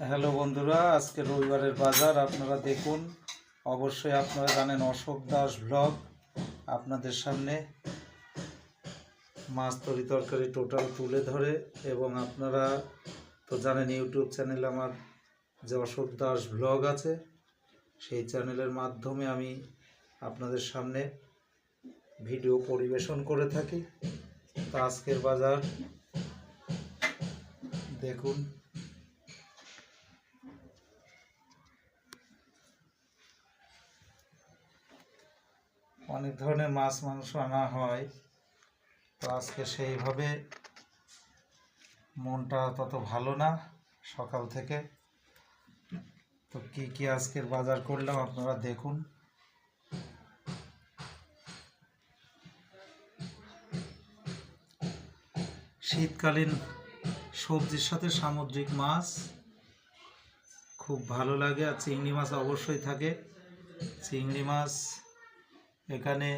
Hello বন্ধুরা, আজকে রবিবারের বাজার, আপনারা দেখুন। অবশ্যই আপনারা জানেন অশোক দাস ব্লগ। আপনাদের সামনে মাছ তরি তরকারি টোটাল তুলে ধরে এবং আপনারা তো জানেন ইউটিউব চ্যানেল আমার যে অশোক দাস ব্লগ আছে, সেই চ্যানেলের মাধ্যমে আমি আপনাদের সামনে ভিডিও পরিবেশন করে থাকি। তো আজকের বাজার, দেখুন। অনেক ধরনের মাছ, মাংস আনা হয়। তো আজকে সেইভাবে মনটা তত ভালো না সকাল থেকে। তো কি কি আজকের বাজার করলাম আপনারা দেখুন। শীতকালীন সবজির সাথে সামুদ্রিক মাছ খুব ভালো লাগে। আর চিংড়ি মাছ অবশ্যই থাকে। চিংড়ি মাছ এখানে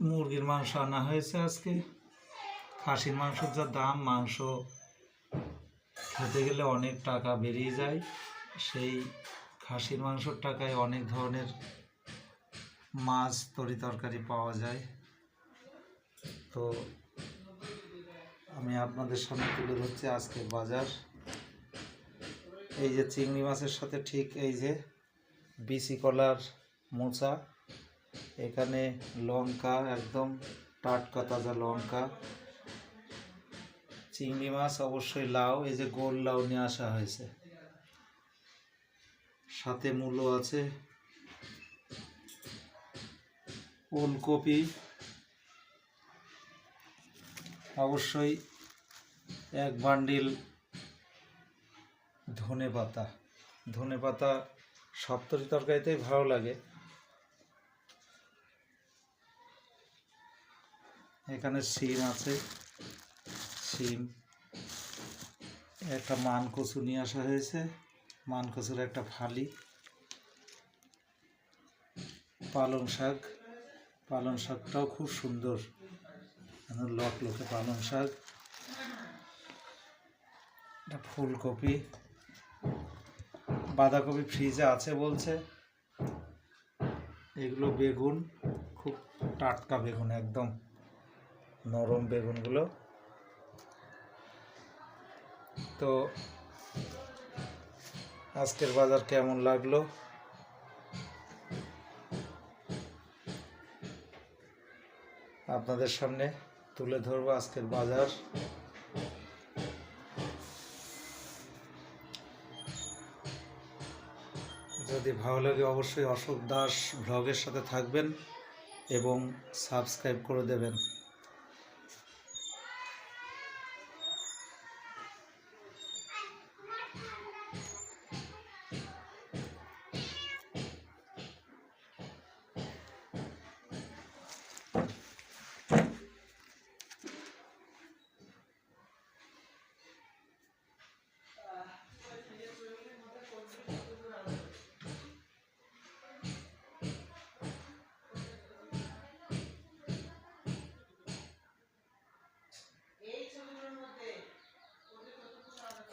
মুরগির মাংস আনা হয়েছে আজকে। খাসির মাংসের যা দাম, মাংস খেতে গেলে অনেক টাকা বেরিয়ে যায়। সেই খাসির মাংসর টাকায় অনেক ধরনের মাছ তরি তরকারি পাওয়া যায়। তো আমি আপনাদের সামনে তুলে ধরছি আজকের বাজার। এই যে চিংড়ি মাছের সাথে ঠিক এই যে বিসি কলার মোচা, এখানে লঙ্কা, একদম টাটকা তাজা লঙ্কা। চিংড়ি মাছ অবশ্যই লাউ, এই যে গোল লাউ নিয়ে আসা হয়েছে। সাথে মূলো আছে, ওলকপি। অবশ্যই এক বান্ডিল ধনে পাতা। ধনে পাতা সপ্তরী তরকারিতেই ভালো লাগে। এখানে শিম আছে। শিম। একটা মান কচু নিয়ে আসা হয়েছে। মান কচুর একটা ফালি। পালং শাক। পালং শাকটাও খুব সুন্দর। লক লোকে পালং শাক। ফুলকপি। বাঁধাকপি ফ্রিজে আছে বলছে। এগুলো বেগুন, খুব টাটকা বেগুন একদম। নরম বেগুনগুলো। তো আজকের বাজার কেমন লাগল? আপনাদের সামনে তুলে ধরবো আজকের বাজার। যদি ভালো লাগে অবশ্যই অশোক দাস ব্লগের সাথে থাকবেন এবং সাবস্ক্রাইব করে দেবেন।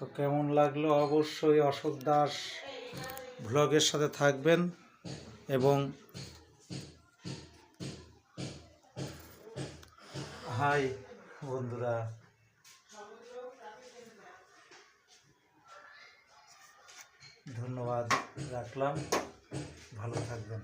তো কেমন লাগল? অবশ্যই অশোক দাস ব্লগের সাথে থাকবেন এবং হাই বন্ধুরা। ধন্যবাদ, রাখলাম। ভালো থাকবেন।